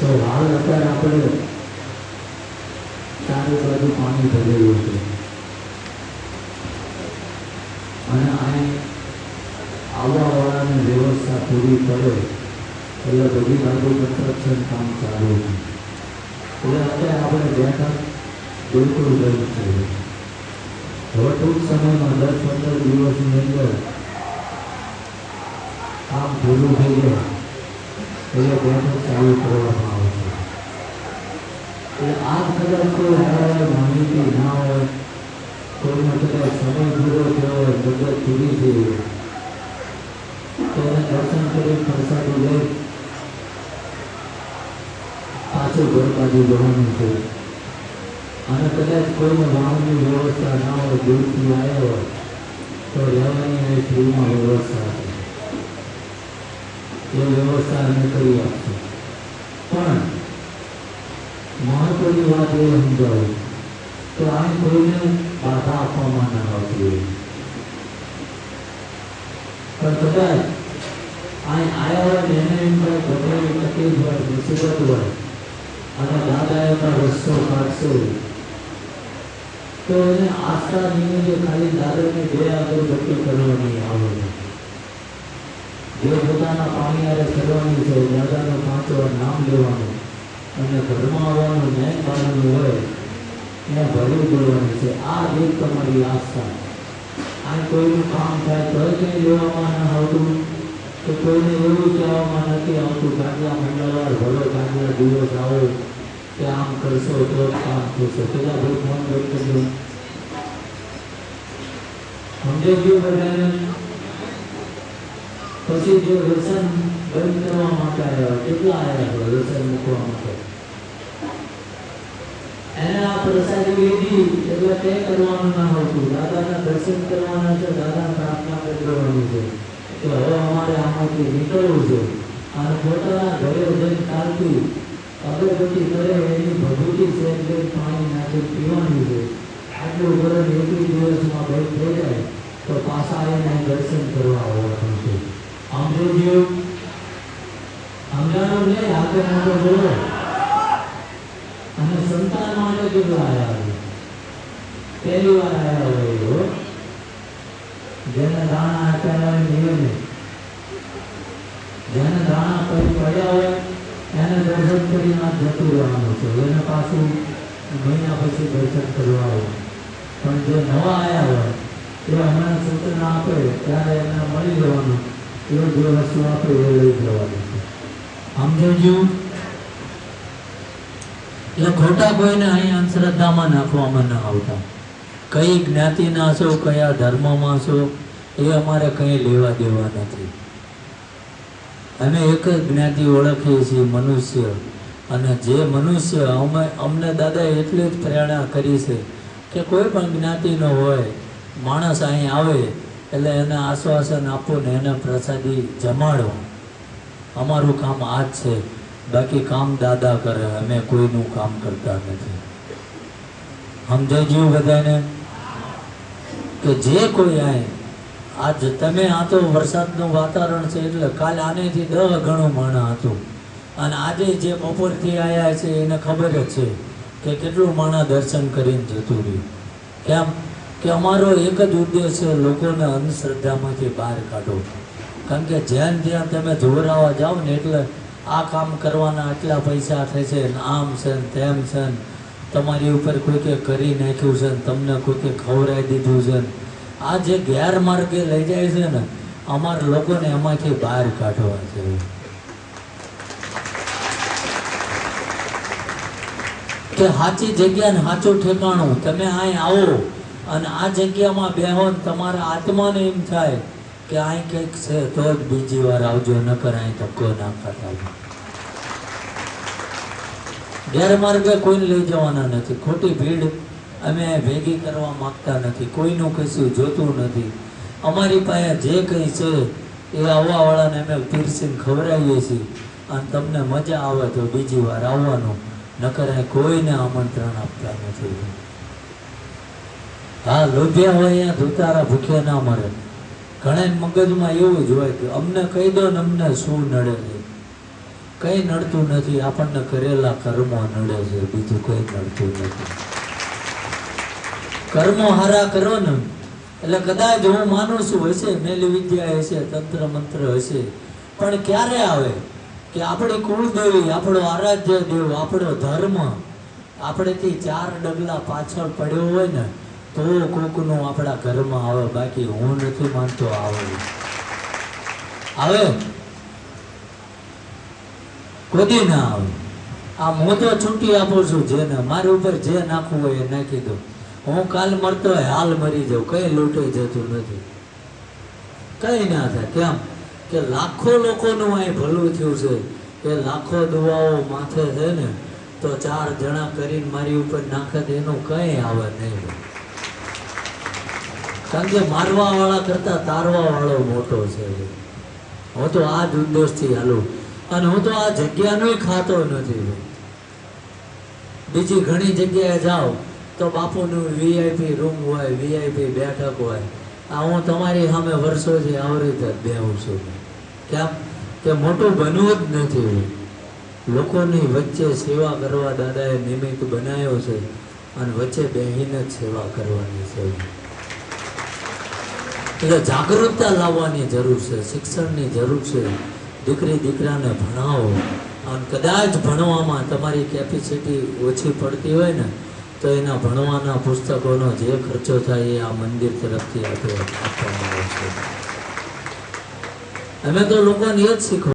તો હાલ અત્યારે આપણે ચારે બાજુ પાણી ભરેલું છે. અને અહીં આવવાવાળાની વ્યવસ્થા પૂરી પડે, એટલે બધી બાજુ કન્સ્ટ્રક્શન કામ ચાલુ છે. એટલે અત્યારે આપણે બેઠક બિલકુલ બંધ છે. હવે ટૂંક સમયમાં દસ પંદર દિવસની અંદર કામ પૂરું થઈ જાય, એટલે બેઠક ચાલુ કરવામાં આ કદાચ કોઈ આવે માહિતી ના હોય કોઈને કદાચ સમય હોય હોય. તો પાછું ઘર બાજુ છે અને કદાચ કોઈને વાહનની વ્યવસ્થા ના હોય, દૂરથી આવ્યા હોય, તો રહેવાની એ ફ્રીમાં વ્યવસ્થા છે એ વ્યવસ્થા અમે કરી આપશું. પણ મહત્વની વાત એ સમજાવું તો આ કોઈને બાધા આપવામાં ના આવતી હોય. પણ કદાચ અને દાદા એમનો રસ્તો કાઢશો, તો એને આસ્થા નિમિત્તે ખાલી દાદાને બે અગરબત્તી કરવાની આવે. જે પોતાના પાણી આરે કરવાની છે પાંચ વાર નામ લેવાનું. અને ઘરમાં આવવાનું ન્યાય પાડવાનું હોય, એને ભરવું પડવાનું છે. આ એક તમારી આસ્થા. આ કોઈનું કામ થાય તો કંઈ લેવામાં ન આવતું. તો કોઈને એવું કહેવામાં નથી આવતું કાંગલા મંગળવાર ભલો કાંગલા દિવસ આવો કે આમ કરશો તો જ કામ થશે. પેલા ભાઈ ફોન કરી સમજાઈ ગયું બધાને પછી જો વ્યસન બંધ કરવા માટે આવ્યા, કેટલા આવ્યા વ્યસન મૂકવા માટે? એને આ પ્રસાદી લીધી, એટલે તે કરવાનું ના હતું. દાદાના દર્શન કરવાના છે દાદા પ્રાર્થના કરવાની છે. તો હવે અમારે આમાંથી નીકળવું છે. અને પોતાના ઘરે જઈને ચાલતું, અગરબત્તી કરે એની ભભૂતિ છે, એટલે પાણી નાખી પીવાની છે. આટલું ગરમ એક દિવસમાં ભય થઈ જાય, તો પાછા એને દર્શન કરવા આવવાનું છે. હોય. હોય જેને દાણા આપ્યા હોય પડ્યા હોય, એને દર્શન કરીને જતું એને પાછું મહિના પછી દર્શન કરવા આવે. પણ જે નવા આવ્યા હોય, એ હમણાં સૂચના આપે, ત્યારે એમને મળી જવાનું. એ જે વસ્તુ આપણે એ લઈ જવાની છે જોજો. એટલે ખોટા કોઈને અહીં અંધશ્રદ્ધામાં નાખવામાં ન આવતા. કઈ જ્ઞાતિના છો, કયા ધર્મમાં છો, એ અમારે કંઈ લેવા દેવા નથી. અમે એક જ જ્ઞાતિ ઓળખીએ છીએ, મનુષ્ય. અને જે મનુષ્ય અમે, અમને દાદાએ એટલી જ પ્રેરણા કરી છે કે કોઈ પણ જ્ઞાતિનો હોય, માણસ અહીં આવે એટલે એને આશ્વાસન આપો ને એને પ્રસાદી જમાડો. અમારું કામ આ જ છે. બાકી કામ દાદા કરે, અમે કોઈનું કામ કરતા નથી. સમજાઈ ગયું બધાને. કે જે કોઈ આય, આજ તમે આ તો વરસાદનું વાતાવરણ છે એટલે કાલે આનેથી દહ ગણું માણા હતું. અને આજે જે બપોરથી આવ્યા છે, એને ખબર જ છે કે કેટલું માણા દર્શન કરીને જતું રહ્યું. કેમ? કે અમારો એક જ ઉદ્દેશ છે લોકોને અંધશ્રદ્ધામાંથી બહાર કાઢો કારણ કે જ્યાં જ્યાં તમે જોરાવા જાઓ ને એટલે આ કામ કરવાના આટલા પૈસા થશે ને આમ છે ને તેમ છે ને તમારી ઉપર કોઈકે કરી નાખ્યું છે ને તમને કોઈકે ખવડાવી દીધું છે ને. આ જે ગેરમાર્ગે લઈ જાય છે ને, અમારા લોકોને એમાંથી બહાર કાઢવા છે. કે સાચી જગ્યા ને સાચું ઠેકાણું, તમે અહીં આવો. અને આ જગ્યામાં બેહોન ને તમારા આત્માને એમ થાય કે અહીં કંઈક છે, તો જ બીજી વાર આવજો, નકર અહીં ધક્કો ના ખાતા ગેરમાર્ગે કોઈને લઈ જવાના નથી. ખોટી ભીડ અમે ભેગી કરવા માંગતા નથી. કોઈનું કશું જોતું નથી. અમારી પાસે જે કંઈ છે, એ આવવાવાળાને અમે પીરસીને ખવડાવીએ છીએ. અને તમને મજા આવે તો બીજી વાર આવવાનું. નકર કોઈને આમંત્રણ આપતા નથી. હા લોભ્યા હોય અહીંયા ધોતારા ભૂખ્યા ના મળે ઘણા મગજમાં એવું જ હોય કે અમને કહી દો ને અમને શું નડે છે. કંઈ નડતું નથી, આપણને કરેલા કર્મો નડે છે, બીજું કંઈ નડતું નથી. કર્મો હારા કરો ને. એટલે કદાચ હું માનું છું હશે, મેલી વિદ્યા હશે, તંત્ર મંત્ર હશે, પણ ક્યારે આવે કે આપણી કુળદેવી, આપણો આરાધ્ય દેવ, આપણો ધર્મ, આપણેથી ચાર ડગલા પાછળ પડ્યો હોય ને તો કોકનું આપણા ઘરમાં આવે, બાકી હું નથી માનતો આવે. આવે? કોઈ ના આવે? આ મોજો છૂટી આપું છું જેને. મારી ઉપર જે નાખવું હોય એ નાખી દો. હું કાલ મરતો હોય, હાલ મરી જાઉં. કઈ લૂંટાઈ જતું નથી. કઈ ના થાય. કેમ? કે લાખો લોકોનું અહીં ભલું થયું છે. કે લાખો દુવાઓ માથે છે ને, તો ચાર જણા કરીને મારી ઉપર નાખે એનું કઈ આવે નહીં. કારણ કે મારવા વાળા કરતા તારવા વાળો મોટો છે. હું તો આ જ ઉદ્દેશથી હાલું. અને હું તો આ જગ્યાનો ખાતો નથી. બીજી ઘણી જગ્યાએ જાઉં તો બાપુનું વીઆઈપી રૂમ હોય વીઆઈપી બેઠક હોય. આ હું તમારી સામે વર્ષોથી આવી રીતે બેહું છું. કેમ કે મોટું બનવું જ નથી. લોકોની વચ્ચે સેવા કરવા દાદાએ નિમિત્ત બનાવ્યો છે અને વચ્ચે બેહીને જ સેવા કરવાની છે. એટલે જાગૃતતા લાવવાની જરૂર છે, શિક્ષણની જરૂર છે. દીકરી, દીકરાને ભણાવો. અને કદાચ ભણવામાં તમારી કેપેસિટી ઓછી પડતી હોય ને, તો એના ભણવાના પુસ્તકોનો જે ખર્ચો થાય એ આ મંદિર તરફથી આપે આપવામાં આવે છે. અમે તો લોકોને એ જ શીખવા